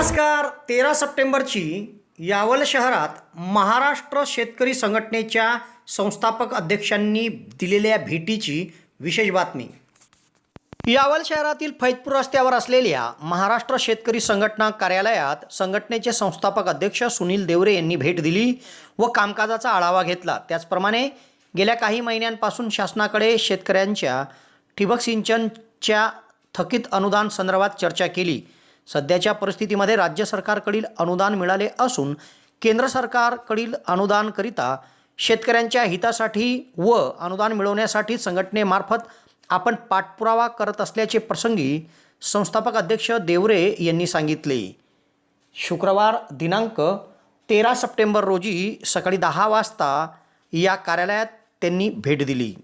नमस्कार तेरा सप्टेंबरची यावल शहरात महाराष्ट्र शेतकरी संघटनेच्या संस्थापक अध्यक्षांनी दिलेल्या भेटीची विशेष बातमी. यावल शहरातील फैजपूर रस्त्यावर असलेल्या महाराष्ट्र शेतकरी संघटना कार्यालयात संघटनेचे संस्थापक अध्यक्ष सुनील देवरे यांनी भेट दिली व कामकाजाचा आढावा घेतला. त्याचप्रमाणे गेल्या काही महिन्यांपासून शासनाकडे शेतकऱ्यांच्या ठिबक सिंचनच्या थकीत अनुदान संदर्भात चर्चा केली. सध्याच्या परिस्थितीमध्ये राज्य सरकारकडील अनुदान मिळाले असून केंद्र सरकारकडील अनुदानकरिता शेतकऱ्यांच्या हितासाठी व अनुदान मिळवण्यासाठी संघटनेमार्फत आपण पाठपुरावा करत असल्याचे प्रसंगी संस्थापक अध्यक्ष देवरे यांनी सांगितले. शुक्रवार दिनांक तेरा सप्टेंबर रोजी सकाळी दहा वाजता या कार्यालयात त्यांनी भेट दिली.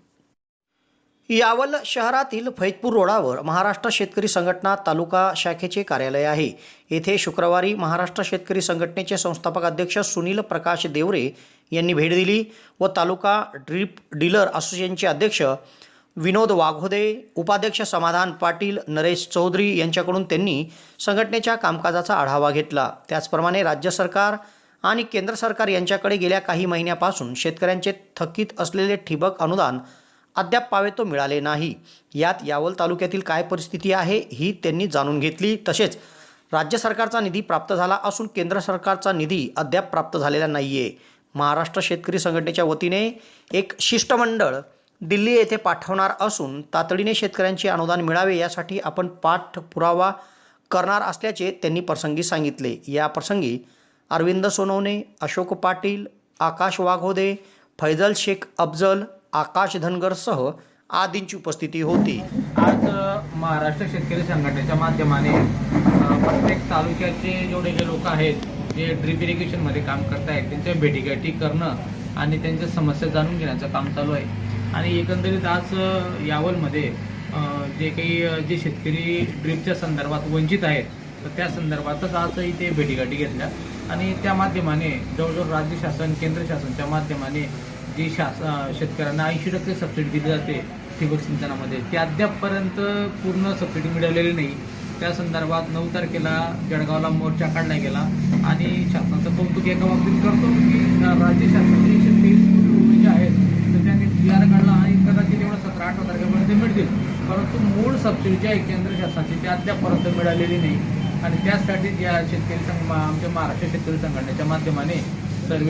यावल शहरातील फैजपूर रोडावर महाराष्ट्र शेतकरी संघटना तालुका शाखेचे कार्यालय आहे. येथे शुक्रवारी महाराष्ट्र शेतकरी संघटनेचे संस्थापक अध्यक्ष सुनील प्रकाश देवरे यांनी भेट दिली व तालुका ड्रीप डीलर असोसिएशनचे अध्यक्ष विनोद वाघोदे उपाध्यक्ष समाधान पाटील नरेश चौधरी यांच्याकडून त्यांनी संघटनेच्या कामकाजाचा आढावा घेतला. त्याचप्रमाणे राज्य सरकार आणि केंद्र सरकार यांच्याकडे गेल्या काही महिन्यापासून शेतकऱ्यांचे थकीत असलेले ठिबक अनुदान अद्याप पावेतो मिळाले नाही. यात यावल तालुक्यातील काय परिस्थिती आहे ही त्यांनी जाणून घेतली. तसेच राज्य सरकारचा निधी प्राप्त झाला असून केंद्र सरकारचा निधी अद्याप प्राप्त झालेला नाही आहे महाराष्ट्र शेतकरी संघटनेच्या वतीने एक शिष्टमंडळ दिल्ली येथे पाठवणार असून तातडीने शेतकऱ्यांचे अनुदान मिळावे यासाठी आपण पाठपुरावा करणार असल्याचे त्यांनी प्रसंगी सांगितले. या प्रसंगी अरविंद सोनवणे अशोक पाटील आकाश वाघोदे फैजल शेख अफजल आकाश धनगरसह आदींची उपस्थिती होती. आज महाराष्ट्र शेतकरी संघटनेच्या माध्यमाने प्रत्येक तालुक्याचे जेवढे जे लोक आहेत जे ड्रीप इरिगेशनमध्ये काम करत आहेत त्यांच्या भेटीगाठी करणं आणि त्यांच्या समस्या जाणून घेण्याचं काम चालू आहे. आणि एकंदरीत आज यावलमध्ये जे काही जे शेतकरी ड्रीपच्या संदर्भात वंचित आहेत तर त्या संदर्भातच आज इथे भेटीगाठी घेतल्या. आणि त्या माध्यमाने जवळजवळ राज्य शासन केंद्र शासनच्या माध्यमाने जी शास शेतकऱ्यांना ऐंशी टक्के सबसिडी दिली जाते ठिबक सिंचनामध्ये. ते अद्यापपर्यंत पूर्ण सबसिडी मिळालेली नाही. त्या संदर्भात नऊ तारखेला जळगावला मोर्चा काढला गेला आणि शासनाचं कौतुक एका बाबतीत करतो की राज्य शासनाचे शेतकरी जे आहेत तर त्यांनी टी आर काढला आणि कदाचित एवढं सतरा अठरा तारखेपर्यंत मिळतील. परंतु मूळ सबसिडी जी आहे केंद्र शासनाची ती अद्यापपर्यंत मिळालेली नाही. आणि त्यासाठी ज्या शेतकरी संघ आमच्या महाराष्ट्र शेतकरी संघटनेच्या माध्यमाने सर्व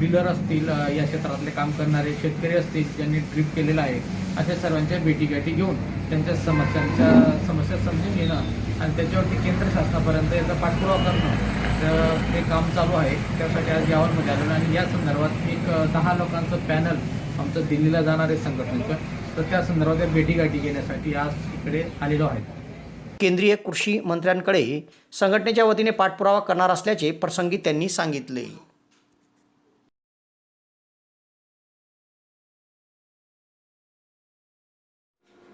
डीलर असतील या क्षेत्रातले काम करणारे शेतकरी असतील ज्यांनी ट्रीप केलेला आहे अशा सर्वांच्या भेटीगाठी घेऊन त्यांच्या समस्यांच्या समस्या समजून घेणं आणि त्याच्यावरती केंद्र शासनापर्यंत याचा पाठपुरावा करणं तर ते काम चालू आहे. त्यासाठी आज यावरमध्ये आलेलो आणि या संदर्भात एक दहा लोकांचं पॅनल आमचं दिल्लीला जाणार आहे संघटनेचं. तर त्या संदर्भात त्या भेटीगाठी घेण्यासाठी आज इकडे आलेलो आहे. केंद्रीय कृषी मंत्र्यांकडे संघटनेच्या वतीने पाठपुरावा करणार असल्याचे प्रसंगी त्यांनी सांगितले.